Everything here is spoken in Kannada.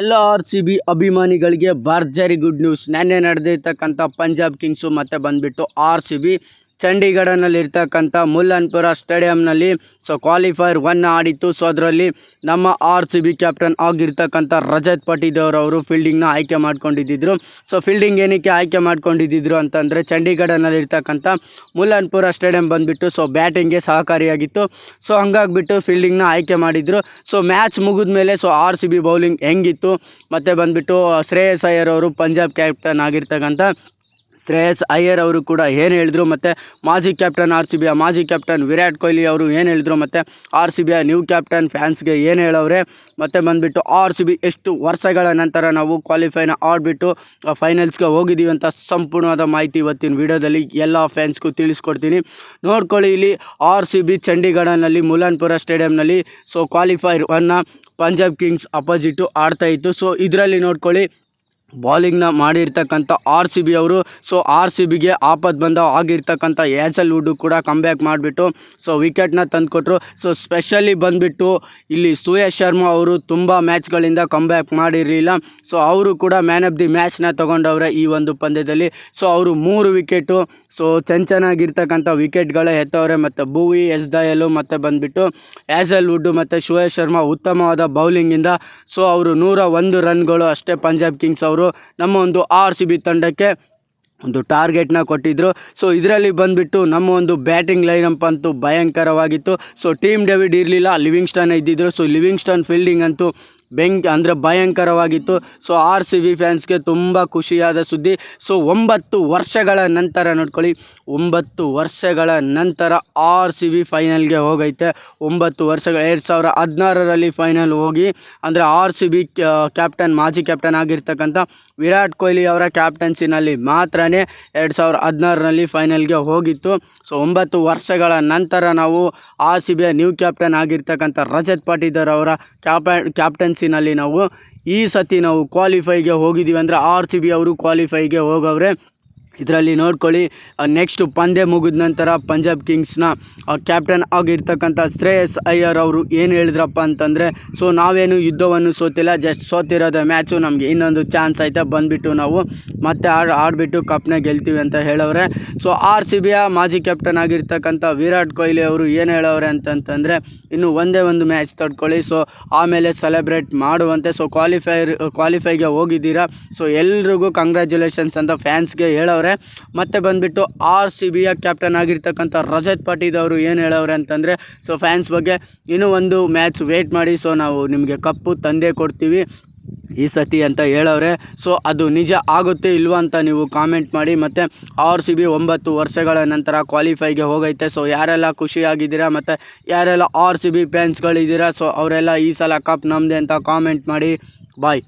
ಎಲ್ಲ ಆರ್ ಸಿ ಬಿ ಅಭಿಮಾನಿಗಳಿಗೆ ಭರ್ಜರಿ ಗುಡ್ ನ್ಯೂಸ್ ನೆನ್ನೆ ನಡೆದಿರ್ತಕ್ಕಂಥ ಪಂಜಾಬ್ ಕಿಂಗ್ಸು ಮತ್ತೆ ಬಂದ್ಬಿಟ್ಟು ಆರ್ ಸಿ ಬಿ ಚಂಡೀಗಢನಲ್ಲಿರ್ತಕ್ಕಂಥ ಮುಲ್ಲನ್ಪುರ ಸ್ಟೇಡಿಯಂನಲ್ಲಿ ಸೊ ಕ್ವಾಲಿಫೈರ್ ಒನ್ ಆಡಿತ್ತು. ಸೊ ಅದರಲ್ಲಿ ನಮ್ಮ ಆರ್ ಸಿ ಬಿ ಕ್ಯಾಪ್ಟನ್ ಆಗಿರ್ತಕ್ಕಂಥ ರಜತ್ ಪಟಿದಾರ್ ಅವರು ಫೀಲ್ಡಿಂಗ್ನ ಆಯ್ಕೆ ಮಾಡ್ಕೊಂಡಿದ್ದಿದ್ರು. ಸೊ ಫೀಲ್ಡಿಂಗ್ ಏನಕ್ಕೆ ಆಯ್ಕೆ ಮಾಡ್ಕೊಂಡಿದ್ದಿದ್ರು ಅಂತಂದರೆ ಚಂಡೀಗಢನಲ್ಲಿರ್ತಕ್ಕಂಥ ಮುಲ್ಲನ್ಪುರ ಸ್ಟೇಡಿಯಂ ಬಂದುಬಿಟ್ಟು ಸೊ ಬ್ಯಾಟಿಂಗ್ಗೆ ಸಹಕಾರಿಯಾಗಿತ್ತು. ಸೊ ಹಂಗಾಗಿಬಿಟ್ಟು ಫೀಲ್ಡಿಂಗ್ನ ಆಯ್ಕೆ ಮಾಡಿದರು. ಸೊ ಮ್ಯಾಚ್ ಮುಗಿದ ಮೇಲೆ so R C B bowling ಹೆಂಗಿತ್ತು? ಮತ್ತು ಬಂದುಬಿಟ್ಟು, ಶ್ರೇಯಸ್ ಅಯ್ಯರ್ ಅವರು ಪಂಜಾಬ್ ಕ್ಯಾಪ್ಟನ್ ಆಗಿರ್ತಕ್ಕಂಥ ಶ್ರೇಯಸ್ ಅಯ್ಯರ್ ಅವರು ಕೂಡ ಏನು ಹೇಳಿದ್ರು ಮತ್ತು ಮಾಜಿ ಕ್ಯಾಪ್ಟನ್ ಆರ್ ಸಿ ಬಿ ಮಾಜಿ ಕ್ಯಾಪ್ಟನ್ ವಿರಾಟ್ ಕೊಹ್ಲಿ ಅವರು ಏನು ಹೇಳಿದ್ರು ಮತ್ತು ಆರ್ ಸಿ ಬಿಯ ನ್ಯೂ ಕ್ಯಾಪ್ಟನ್ ಫ್ಯಾನ್ಸ್ಗೆ ಏನು ಹೇಳವ್ರೆ? ಮತ್ತು ಬಂದುಬಿಟ್ಟು ಆರ್ ಸಿ ಬಿ ಎಷ್ಟು ವರ್ಷಗಳ ನಂತರ ನಾವು ಕ್ವಾಲಿಫೈನ ಆಡಿಬಿಟ್ಟು ಫೈನಲ್ಸ್ಗೆ ಹೋಗಿದ್ದೀವಿ ಅಂತ ಸಂಪೂರ್ಣವಾದ ಮಾಹಿತಿ ಇವತ್ತಿನ ವಿಡಿಯೋದಲ್ಲಿ ಎಲ್ಲ ಫ್ಯಾನ್ಸ್ಗೂ ತಿಳಿಸ್ಕೊಡ್ತೀನಿ. ನೋಡ್ಕೊಳ್ಳಿ ಇಲ್ಲಿ ಆರ್ ಸಿ ಬಿ ಚಂಡೀಗಢನಲ್ಲಿ, ಮುಲಾನ್ಪುರ ಸ್ಟೇಡಿಯಂನಲ್ಲಿ ಸೊ ಕ್ವಾಲಿಫೈರ್ ಒನ್ನ ಪಂಜಾಬ್ ಕಿಂಗ್ಸ್ ಅಪೋಸಿಟು ಆಡ್ತಾ ಇತ್ತು. ಸೊ ಇದರಲ್ಲಿ ನೋಡ್ಕೊಳ್ಳಿ ಬಾಲಿಂಗ್ನ ಮಾಡಿರ್ತಕ್ಕಂಥ ಆರ್ ಸಿ ಬಿ ಅವರು. ಸೊ ಆರ್ ಸಿ ಬಿಗೆ ಆಪತ್ ಬಂದ ಆಗಿರ್ತಕ್ಕಂಥ ಏಸಲ್ ವುಡ್ಡು ಕೂಡ ಕಂಬ್ಯಾಕ್ ಮಾಡಿಬಿಟ್ಟು ಸೊ ವಿಕೆಟ್ನ ತಂದುಕೊಟ್ರು. ಸೊ ಸ್ಪೆಷಲಿ ಬಂದುಬಿಟ್ಟು ಇಲ್ಲಿ ಸುಯೇಶ್ ಶರ್ಮಾ ಅವರು ತುಂಬ ಮ್ಯಾಚ್ಗಳಿಂದ ಕಂಬ್ಯಾಕ್ ಮಾಡಿರಲಿಲ್ಲ. ಸೊ ಅವರು ಕೂಡ ಮ್ಯಾನ್ ಆಫ್ ದಿ ಮ್ಯಾಚ್ನ ತೊಗೊಂಡವ್ರೆ ಈ ಒಂದು ಪಂದ್ಯದಲ್ಲಿ. ಸೊ ಅವರು ಮೂರು ವಿಕೆಟು ಸೊ ಚೆನ್ನಾಗಿರ್ತಕ್ಕಂಥ ವಿಕೆಟ್ಗಳೇ ಎತ್ತವ್ರೆ. ಮತ್ತು ಭೂವಿ, ಎಸ್ ದಯಲು ಮತ್ತು ಬಂದುಬಿಟ್ಟು ಏಸಲ್ ವುಡ್ಡು ಮತ್ತು ಸುಯೇಶ್ ಶರ್ಮಾ ಉತ್ತಮವಾದ ಬೌಲಿಂಗಿಂದ ಸೊ ಅವರು ನೂರ ಒಂದು ರನ್ಗಳು ಅಷ್ಟೇ ಪಂಜಾಬ್ ಕಿಂಗ್ಸ್ ಅವರು ನಮ್ಮ ಒಂದು ಆರ್ ಸಿ ಬಿ ತಂಡಕ್ಕೆ ಒಂದು ಟಾರ್ಗೆಟ್ನ ಕೊಟ್ಟಿದ್ದರು ಸೊ ಇದರಲ್ಲಿ ಬಂದುಬಿಟ್ಟು ನಮ್ಮ ಒಂದು ಬ್ಯಾಟಿಂಗ್ ಲೈನಪ್ ಅಂತೂ ಭಯಂಕರವಾಗಿತ್ತು. ಸೊ ಟೀಮ್ ಡೇವಿಡ್ ಇರಲಿಲ್ಲ ಲಿವಿಂಗ್ಸ್ಟನ್ ಇದ್ದಿದ್ದರು ಸೊ ಲಿವಿಂಗ್ಸ್ಟನ್ ಫೀಲ್ಡಿಂಗ್ ಅಂತೂ ಬೆಂಕಿ ಅಂದರೆ ಭಯಂಕರವಾಗಿತ್ತು. ಸೊ, ಆರ್ ಸಿ ಬಿ ಫ್ಯಾನ್ಸ್ಗೆ ತುಂಬ ಖುಷಿಯಾದ ಸುದ್ದಿ. ಸೊ, ಒಂಬತ್ತು ವರ್ಷಗಳ ನಂತರ ನೋಡ್ಕೊಳ್ಳಿ. ಒಂಬತ್ತು ವರ್ಷಗಳ ನಂತರ ಆರ್ ಸಿ ಬಿ ಫೈನಲ್ಗೆ ಹೋಗೈತೆ. ಒಂಬತ್ತು ವರ್ಷಗಳ, ಎರಡು ಸಾವಿರ ಹದಿನಾರರಲ್ಲಿ ಫೈನಲ್ ಹೋಗಿ, ಅಂದರೆ ಆರ್ ಸಿ ಬಿ ಕ್ಯಾಪ್ಟನ್, ಮಾಜಿ ಕ್ಯಾಪ್ಟನ್ ಆಗಿರ್ತಕ್ಕಂಥ ವಿರಾಟ್ ಕೊಹ್ಲಿ ಅವರ ಕ್ಯಾಪ್ಟನ್ಸಿನಲ್ಲಿ ಮಾತ್ರನೇ ಎರಡು ಸಾವಿರ ಹದಿನಾರರಲ್ಲಿ ಫೈನಲ್ಗೆ ಹೋಗಿತ್ತು. ಸೊ, ಒಂಬತ್ತು ವರ್ಷಗಳ ನಂತರ ನಾವು ಆರ್ ಸಿ ಬಿಯ ನ್ಯೂ ಕ್ಯಾಪ್ಟನ್ ಆಗಿರ್ತಕ್ಕಂಥ ರಜತ್ ಪಾಟೀದಾರ್ ಅವರ ಕ್ಯಾಪ ಕ್ಯಾಪ್ಟನ್ಸಿನಲ್ಲಿ ನಾವು ಈ ಸತಿ ನಾವು ಕ್ವಾಲಿಫೈಗೆ ಹೋಗಿದ್ದೀವಿ ಅಂದರೆ ಆರ್ ಸಿ ಬಿ ಅವರು ಕ್ವಾಲಿಫೈಗೆ ಹೋಗವ್ರೆ. ಇದರಲ್ಲಿ ನೋಡ್ಕೊಳ್ಳಿ ನೆಕ್ಸ್ಟ್ ಪಂದ್ಯ ಮುಗಿದ ನಂತರ ಪಂಜಾಬ್ ಕಿಂಗ್ಸ್ನ ಕ್ಯಾಪ್ಟನ್ ಆಗಿರ್ತಕ್ಕಂಥ ಶ್ರೇಯಸ್ ಅಯ್ಯರ್ ಅವರು ಏನು ಹೇಳಿದ್ರಪ್ಪ ಅಂತಂದರೆ, ಸೊ, ನಾವೇನು ಯುದ್ಧವನ್ನು ಸೋತಿಲ್ಲ ಜಸ್ಟ್ ಸೋತಿರೋದ ಮ್ಯಾಚು ನಮಗೆ. ಇನ್ನೊಂದು ಚಾನ್ಸ್ ಐತೆ, ಬಂದುಬಿಟ್ಟು ನಾವು ಮತ್ತೆ ಆಡಿ, ಆಡಿಬಿಟ್ಟು ಕಪ್ನ ಗೆಲ್ತೀವಿ ಅಂತ ಹೇಳವ್ರೆ. ಸೊ ಆರ್ ಸಿ ಬಿಯ ಮಾಜಿ ಕ್ಯಾಪ್ಟನ್ ಆಗಿರ್ತಕ್ಕಂಥ ವಿರಾಟ್ ಕೊಹ್ಲಿ ಅವರು ಏನು ಹೇಳವ್ರೆ ಅಂತಂತಂದರೆ, ಇನ್ನು ಒಂದೇ ಒಂದು ಮ್ಯಾಚ್ ತಡ್ಕೊಳ್ಳಿ. ಸೊ, ಆಮೇಲೆ ಸೆಲೆಬ್ರೇಟ್ ಮಾಡುವಂತೆ. ಸೊ ಕ್ವಾಲಿಫೈರ್ ಕ್ವಾಲಿಫೈಗೆ ಹೋಗಿದ್ದೀರಾ. ಸೊ, ಎಲ್ರಿಗೂ ಕಂಗ್ರ್ಯಾಚುಲೇಷನ್ಸ್ ಅಂತ ಫ್ಯಾನ್ಸ್ಗೆ ಹೇಳವ್ರೆ. ಮತ್ತೆ ಬಂದುಬಿಟ್ಟು ಆರ್ ಸಿ ಬಿಯ ಕ್ಯಾಪ್ಟನ್ ಆಗಿರ್ತಕ್ಕಂಥ ರಜತ್ ಪಾಟೀಲ್ ಅವರು ಏನು ಹೇಳವ್ರೆ ಅಂತಂದರೆ ಸೊ ಫ್ಯಾನ್ಸ್ ಬಗ್ಗೆ ಇನ್ನೂ ಒಂದು ಮ್ಯಾಚ್ ವೇಟ್ ಮಾಡಿ ಸೊ ನಾವು ನಿಮಗೆ ಕಪ್ಪು ತಂದೇ ಕೊಡ್ತೀವಿ ಈ ಸತಿ ಅಂತ ಹೇಳವ್ರೆ. ಸೊ ಅದು ನಿಜ ಆಗುತ್ತೆ ಇಲ್ವಾ ಅಂತ ನೀವು ಕಾಮೆಂಟ್ ಮಾಡಿ, ಮತ್ತು ಆರ್ ಸಿ ಬಿ ಒಂಬತ್ತು ವರ್ಷಗಳ ನಂತರ ಕ್ವಾಲಿಫೈಗೆ ಹೋಗೈತೆ ಸೊ ಯಾರೆಲ್ಲ ಖುಷಿಯಾಗಿದ್ದೀರಾ, ಮತ್ತು ಯಾರೆಲ್ಲ ಆರ್ ಸಿ ಬಿ ಫ್ಯಾನ್ಸ್ಗಳಿದ್ದೀರಾ ಸೊ ಅವರೆಲ್ಲ ಈ ಸಲ ಕಪ್ ನಮ್ಮದೇ ಅಂತ ಕಾಮೆಂಟ್ ಮಾಡಿ ಬಾಯ್